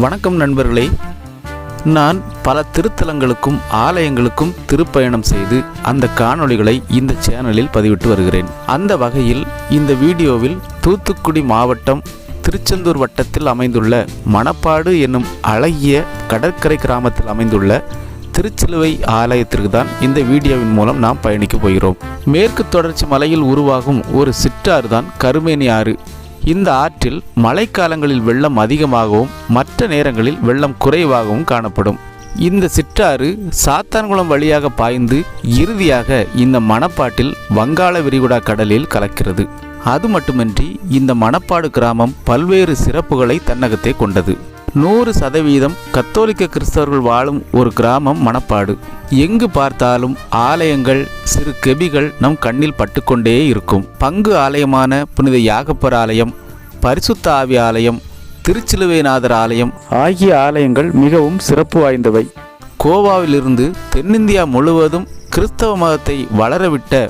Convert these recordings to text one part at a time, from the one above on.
வணக்கம் நண்பர்களே. நான் பல திருத்தலங்களுக்கும் ஆலயங்களுக்கும் திருப்பயணம் செய்து அந்த காணொளிகளை இந்த சேனலில் பதிவிட்டு வருகிறேன். அந்த வகையில் இந்த வீடியோவில் தூத்துக்குடி மாவட்டம் திருச்செந்தூர் வட்டத்தில் அமைந்துள்ள மணப்பாடு என்னும் அழகிய கடற்கரை கிராமத்தில் அமைந்துள்ள திருச்சிலுவை ஆலயத்திற்கு தான் இந்த வீடியோவின் மூலம் நாம் பயணிக்க போகிறோம். மேற்கு தொடர்ச்சி மலையில் உருவாகும் ஒரு சிற்றாறு தான் கருமேனி ஆறு. இந்த ஆற்றில் மழைக்காலங்களில் வெள்ளம் அதிகமாகவும் மற்ற நேரங்களில் வெள்ளம் குறைவாகவும் காணப்படும். இந்த சிற்றாறு சாத்தான்குளம் வழியாக பாய்ந்து இறுதியாக இந்த மணப்பாட்டில் வங்காள விரிகுடா கடலில் கலக்கிறது. அது மட்டுமின்றி இந்த மணப்பாடு கிராமம் பல்வேறு சிறப்புகளை தன்னகத்தே கொண்டது. நூறு சதவீதம் கத்தோலிக்க கிறிஸ்தவர்கள் வாழும் ஒரு கிராமம் மணப்பாடு. எங்கு பார்த்தாலும் ஆலயங்கள் சிறு கெபிகள் நம் கண்ணில் பட்டுக்கொண்டே இருக்கும். பங்கு ஆலயமான புனித யாகப்பர் ஆலயம் பரிசுத்த ஆவி ஆலயம் திருச்சிலுவைநாதர் ஆலயம். ஆகிய ஆலயங்கள் மிகவும் சிறப்பு வாய்ந்தவை. கோவாவிலிருந்து தென்னிந்தியா முழுவதும் கிறிஸ்தவ மதத்தை வளரவிட்ட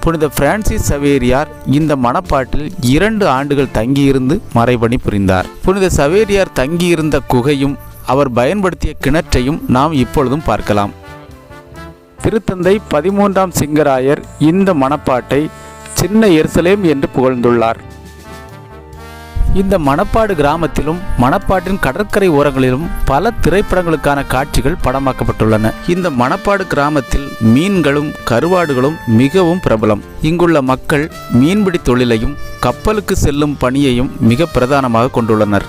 புனித பிரான்சிஸ் சவேரியார் இந்த மணப்பாட்டில் இரண்டு ஆண்டுகள் தங்கியிருந்து மறைபணி புரிந்தார். புனித சவேரியார் தங்கியிருந்த குகையும் அவர் பயன்படுத்திய கிணற்றையும் நாம் இப்பொழுதும் பார்க்கலாம். திருத்தந்தை பதிமூன்றாம் சிங்கராயர் இந்த மணப்பாட்டை சின்ன எருசலேம் என்று புகழ்ந்துள்ளார். இந்த மணப்பாடு கிராமத்திலும் மணப்பாட்டின் கடற்கரை ஓரங்களிலும் பல திரைப்படங்களுக்கான காட்சிகள் படமாக்கப்பட்டுள்ளன. இந்த மணப்பாடு கிராமத்தில் மீன்களும் கருவாடுகளும் மிகவும் பிரபலம். இங்குள்ள மக்கள் மீன்பிடி தொழிலையும் கப்பலுக்கு செல்லும் பணியையும் மிக பிரதானமாக கொண்டுள்ளனர்.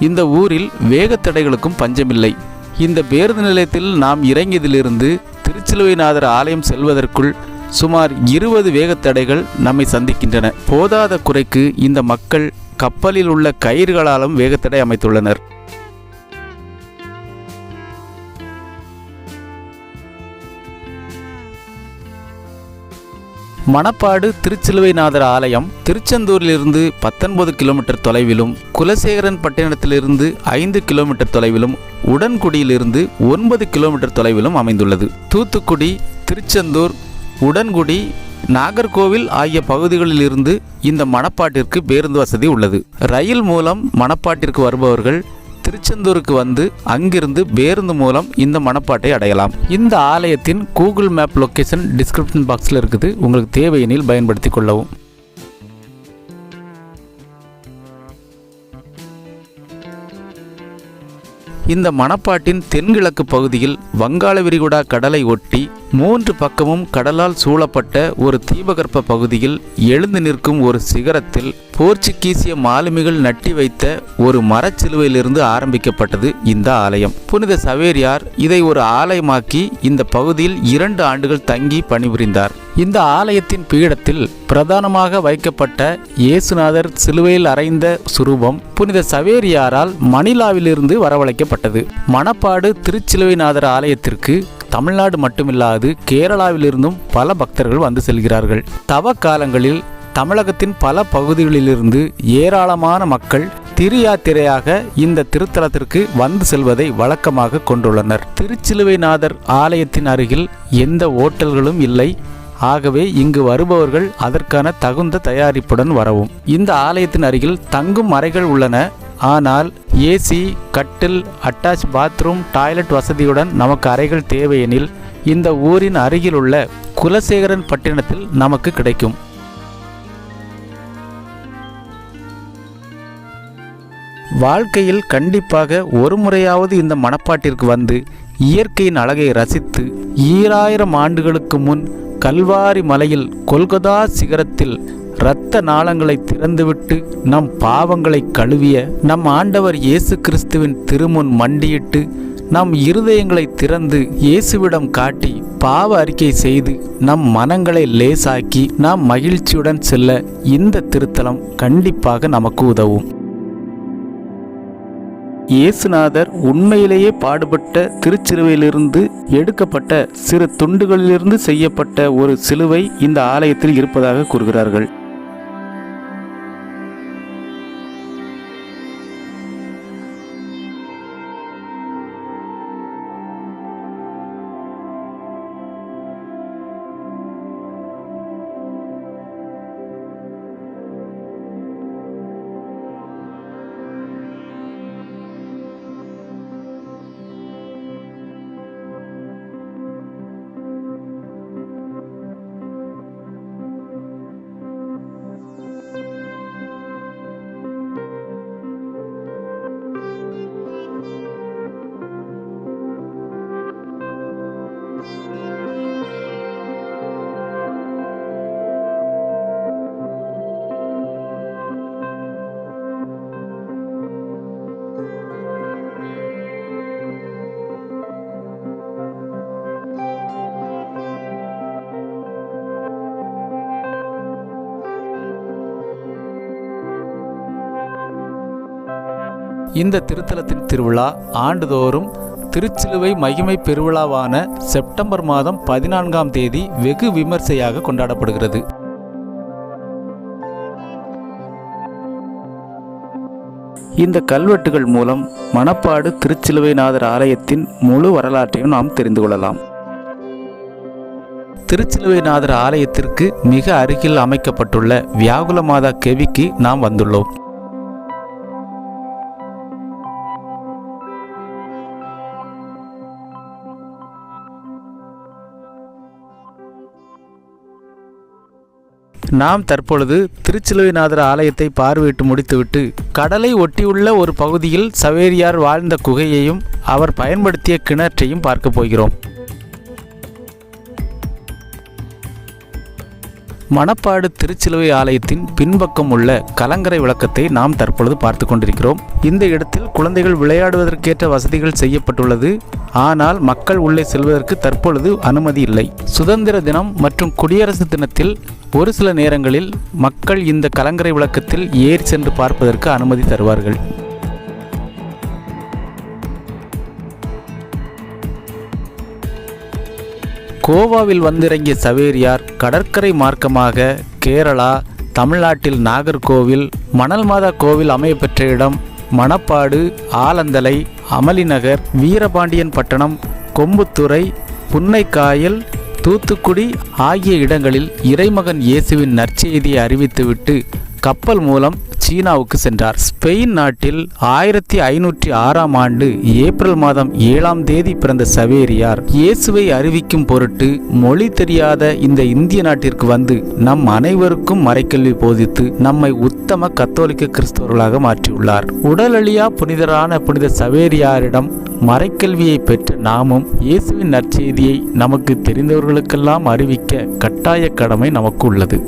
இந்த ஊரில் வேகத்தடைகளுக்கும் பஞ்சமில்லை. இந்த பேருந்து நிலையத்தில் நாம் இறங்கியதிலிருந்து திருச்சிலுவைநாதர் ஆலயம் செல்வதற்குள் சுமார் இருபது வேகத்தடைகள் நம்மை சந்திக்கின்றன. போதாத குறைக்கு இந்த மக்கள் கப்பலில் உள்ள கயிறுகளாலும் வேகத்தடை அமைத்துள்ளனர். மணப்பாடு திருச்சிலுவைநாதர் ஆலயம் திருச்செந்தூரிலிருந்து பத்தொன்பது கிலோமீட்டர் தொலைவிலும் குலசேகரன் பட்டினத்திலிருந்து ஐந்து கிலோமீட்டர் தொலைவிலும் உடன்குடியிலிருந்து ஒன்பது கிலோமீட்டர் தொலைவிலும் அமைந்துள்ளது. தூத்துக்குடி திருச்செந்தூர் உடன்குடி நாகர்கோவில் ஆகிய பகுதிகளிலிருந்து இந்த மணப்பாட்டிற்கு பேருந்து வசதி உள்ளது. ரயில் மூலம் மணப்பாட்டிற்கு வருபவர்கள் திருச்செந்தூருக்கு வந்து அங்கிருந்து பேருந்து மூலம் இந்த மணப்பாட்டை அடையலாம். இந்த ஆலயத்தின் கூகுள் மேப் லொக்கேஷன் டிஸ்கிரிப்ஷன் பாக்ஸில் இருக்குது. உங்களுக்கு தேவையெனில் பயன்படுத்தி கொள்ளவும். இந்த மணப்பாட்டின் தென்கிழக்கு பகுதியில் வங்காள விரிகுடா கடலை ஒட்டி மூன்று பக்கமும் கடலால் சூழப்பட்ட ஒரு தீபகற்ப பகுதியில் எழுந்து நிற்கும் ஒரு சிகரத்தில் போர்ச்சுகீசிய மாலுமிகள் நட்டி வைத்த ஒரு மரச்சிலுவையிலிருந்து ஆரம்பிக்கப்பட்டது இந்த ஆலயம். புனித சவேரியார் இதை ஒரு ஆலயமாக்கி இந்த பகுதியில் இரண்டு ஆண்டுகள் தங்கி பணிபுரிந்தார். இந்த ஆலயத்தின் பீடத்தில் பிரதானமாக வைக்கப்பட்ட இயேசுநாதர் சிலுவையில் அறைந்த சுரூபம் புனித சவேரியாரால் மணிலாவிலிருந்து வரவழைக்கப்பட்டது மணப்பாடு திருச்சிலுவைநாதர் ஆலயத்திற்கு தமிழ்நாடு மட்டுமில்லாது கேரளாவிலிருந்தும் பல பக்தர்கள் வந்து செல்கிறார்கள். தவ காலங்களில் தமிழகத்தின் பல பகுதிகளிலிருந்து ஏராளமான மக்கள் திரு யாத்திரையாக இந்த திருத்தலத்திற்கு வந்து செல்வதை வழக்கமாக கொண்டுள்ளனர். திருச்சிலுவைநாதர் ஆலயத்தின் அருகில் எந்த ஓட்டல்களும் இல்லை. ஆகவே இங்கு வருபவர்கள் அதற்கான தகுந்த தயாரிப்புடன் வரவும். இந்த ஆலயத்தின் அருகில் தங்கும் அறைகள் உள்ளன. ஆனால் ஏசி கட்டில் அட்டாச் பாத்ரூம் டாய்லெட் வசதியுடன் நமக்கு அறைகள் தேவையெனில் இந்த ஊரின் அருகிலுள்ள குலசேகரன் பட்டினத்தில் நமக்கு கிடைக்கும். வாழ்க்கையில் கண்டிப்பாக ஒரு முறையாவது இந்த மனப்பாட்டிற்கு வந்து இயற்கையின் அழகை ரசித்து ஈராயிரம் ஆண்டுகளுக்கு முன் கல்வாரி மலையில் கொல்கதா சிகரத்தில் இரத்த நாளங்களை திறந்துவிட்டு நம் பாவங்களை கழுவிய நம் ஆண்டவர் இயேசு கிறிஸ்துவின் திருமுன் மண்டியிட்டு நம் இருதயங்களை திறந்து இயேசுவிடம் காட்டி பாவ அறிக்கை செய்து நம் மனங்களை லேசாக்கி நாம் மகிழ்ச்சியுடன் செல்ல இந்த திருத்தலம் கண்டிப்பாக நமக்கு உதவும். இயேசுநாதர் உண்மையிலேயே பாடுபட்ட திருச்சிலுவையிலிருந்து எடுக்கப்பட்ட சிறு துண்டுகளிலிருந்து செய்யப்பட்ட ஒரு சிலுவை இந்த ஆலயத்தில் இருப்பதாக கூறுகிறார்கள். இந்த திருத்தலத்தின் திருவிழா ஆண்டுதோறும் திருச்சிலுவை மகிமை பெருவிழாவான செப்டம்பர் மாதம் பதினான்காம் தேதி வெகு விமர்சையாக கொண்டாடப்படுகிறது. இந்த கல்வெட்டுகள் மூலம் மணப்பாடு திருச்சிலுவைநாதர் ஆலயத்தின் முழு வரலாற்றையும் நாம் தெரிந்து கொள்ளலாம். திருச்சிலுவைநாதர் ஆலயத்திற்கு மிக அருகில் அமைக்கப்பட்டுள்ள வியாகுல மாதா கெவிக்கு நாம் வந்துள்ளோம். நாம் தற்பொழுது திருச்சிலுவைநாதர் ஆலயத்தை பார்வையிட்டு முடித்துவிட்டு கடலை ஒட்டியுள்ள ஒரு பகுதியில் சவேரியார் வாழ்ந்த குகையையும் அவர் பயன்படுத்திய கிணற்றையும் பார்க்க போகிறோம். மணப்பாடு திருச்சிலுவை ஆலயத்தின் பின்பக்கம் உள்ள கலங்கரை விளக்கத்தை நாம் தற்பொழுது பார்த்து கொண்டிருக்கிறோம். இந்த இடத்தில் குழந்தைகள் விளையாடுவதற்கேற்ற வசதிகள் செய்யப்பட்டுள்ளது. ஆனால் மக்கள் உள்ளே செல்வதற்கு தற்பொழுது அனுமதி இல்லை. சுதந்திர தினம் மற்றும் குடியரசு தினத்தில் ஒரு சில நேரங்களில் மக்கள் இந்த கலங்கரை விளக்கத்தில் ஏறி சென்று பார்ப்பதற்கு அனுமதி தருவார்கள். கோவாவில் வந்திறங்கிய சவேரியார் கடற்கரை மார்க்கமாக கேரளா தமிழ்நாட்டில் நாகர்கோவில் மணல் மாதா கோவில் அமையப்பெற்ற இடம் மணப்பாடு ஆலந்தலை அமளிநகர் வீரபாண்டியன் பட்டணம் கொம்புத்துறை புன்னைக்காயல் தூத்துக்குடி ஆகிய இடங்களில் இறைமகன் இயேசுவின் நற்செய்தியை அறிவித்துவிட்டு கப்பல் மூலம் சீனாவுக்கு சென்றார். ஸ்பெயின் நாட்டில் ஆயிரத்தி ஐநூற்றி ஆறாம் ஆண்டு ஏப்ரல் மாதம் ஏழாம் தேதி பிறந்த சவேரியார் இயேசுவை அறிவிக்கும் பொருட்டு மொழி தெரியாத இந்த இந்திய நாட்டிற்கு வந்து நம் அனைவருக்கும் மறைக்கல்வி போதித்து நம்மை உத்தம கத்தோலிக்க கிறிஸ்தவர்களாக மாற்றியுள்ளார். உடலழியா புனிதரான புனித சவேரியாரிடம் மறைக்கல்வியை பெற்ற நாமும் இயேசுவின் நற்செய்தியை நமக்கு தெரிந்தவர்களுக்கெல்லாம் அறிவிக்க கட்டாய கடமை நமக்கு உள்ளது.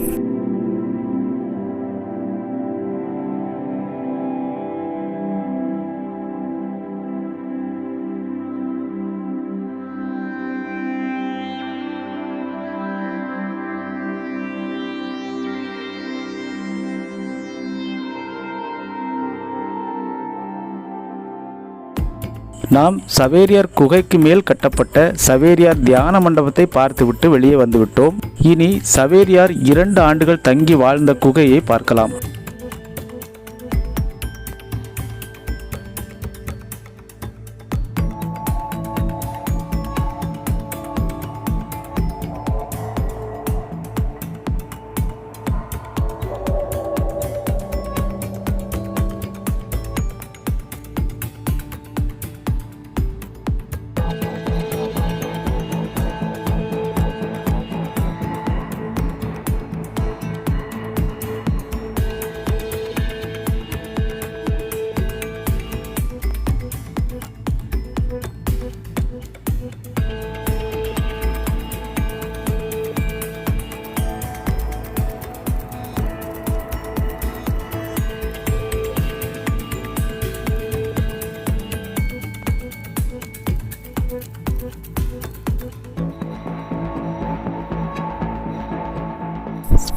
நாம் சவேரியார் குகைக்கு மேல் கட்டப்பட்ட சவேரியார் தியான மண்டபத்தை பார்த்துவிட்டு வெளியே வந்துவிட்டோம். இனி சவேரியார் இரண்டு ஆண்டுகள் தங்கி வாழ்ந்த குகையை பார்க்கலாம்.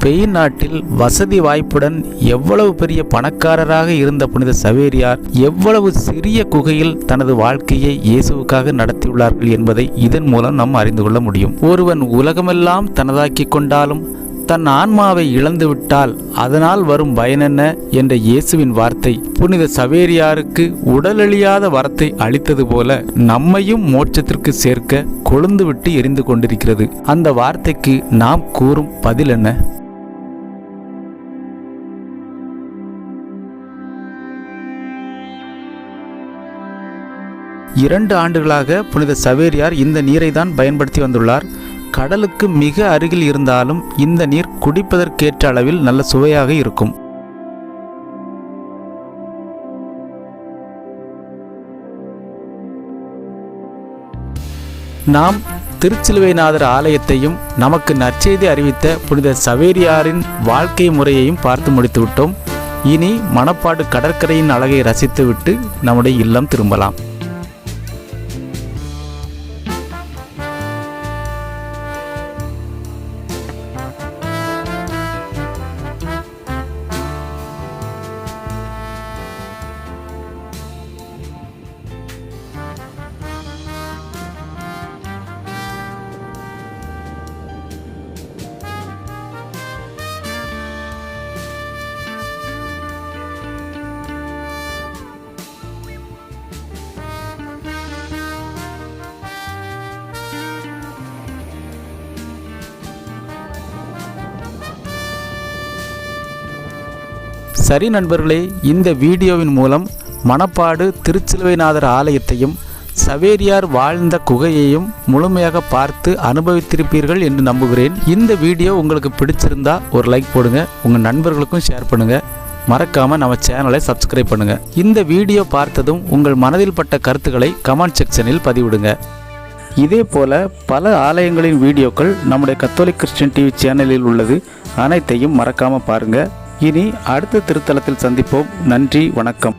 ஸ்பெயின் நாட்டில் வசதி வாய்ப்புடன் எவ்வளவு பெரிய பணக்காரராக இருந்த புனித சவேரியார் எவ்வளவு சிறிய குகையில் தனது வாழ்க்கையை இயேசுவுக்காக நடத்தியுள்ளார்கள் என்பதை இதன் மூலம் நாம் அறிந்து கொள்ள முடியும். ஒருவன் உலகமெல்லாம் தனதாக்கிக் கொண்டாலும் தன் ஆன்மாவை இழந்துவிட்டால் அதனால் வரும் பயனென்ன என்ற இயேசுவின் வார்த்தை புனித சவேரியாருக்கு உடலழியாத வரத்தை அளித்தது போல நம்மையும் மோட்சத்திற்கு சேர்க்க கொழுந்துவிட்டு எரிந்து கொண்டிருக்கிறது. அந்த வார்த்தைக்கு நாம் கூறும் பதில் என்ன? இரண்டு ஆண்டுகளாக புனித சவேரியார் இந்த நீரை தான் பயன்படுத்தி வந்துள்ளார். கடலுக்கு மிக அருகில் இருந்தாலும் இந்த நீர் குடிப்பதற்கேற்ற அளவில் நல்ல சுவையாக இருக்கும். நாம் திருச்சிலுவைநாதர் ஆலயத்தையும் நமக்கு நற்செய்தி அறிவித்த புனித சவேரியாரின் வாழ்க்கை முறையையும் பார்த்து முடித்துவிட்டோம். இனி மணப்பாடு கடற்கரையின் அழகை ரசித்துவிட்டு நம்முடைய இல்லம் திரும்பலாம். சரி நண்பர்களே இந்த வீடியோவின் மூலம் மணப்பாடு திருச்சிலுவைநாதர் ஆலயத்தையும் சவேரியார் வாழ்ந்த குகையையும் முழுமையாக பார்த்து அனுபவித்திருப்பீர்கள் என்று நம்புகிறேன். இந்த வீடியோ உங்களுக்கு பிடிச்சிருந்தா ஒரு லைக் போடுங்க உங்கள் நண்பர்களுக்கும் ஷேர் பண்ணுங்க. மறக்காமல் நம்ம சேனலை சப்ஸ்கிரைப் பண்ணுங்க. இந்த வீடியோ பார்த்ததும் உங்கள் மனதில் பட்ட கருத்துக்களை கமெண்ட் செக்ஷனில் பதிவிடுங்க. இதே போல பல ஆலயங்களின் வீடியோக்கள் நம்முடைய கத்தோலிக் கிறிஸ்டின் டிவி சேனலில் உள்ளது. அனைத்தையும் மறக்காமல் பாருங்கள் இனி அடுத்த திருத்தலத்தில் சந்திப்போம். நன்றி வணக்கம்.